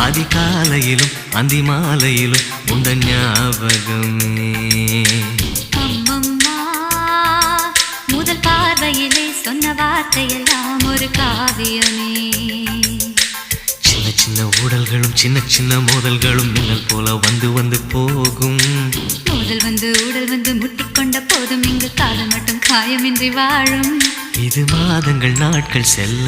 அதிகாலையிலும் அந்தி மாலையிலும் உண்ட ஞாபகமே முதல் பார்வையிலே சொன்ன வார்த்தையெல்லாம் ஒரு காவியமே. சின்ன சின்ன ஊடல்களும் சின்ன சின்ன மோதல்களும் மின்னல் போல வந்து வந்து போகும். முதல் வந்து உடல் வந்து முட்டிக்கொண்ட போதும் இங்கு காதல் மட்டும் காயமின்றி வாழும். இது மாதங்கள் நாட்கள் செல்ல.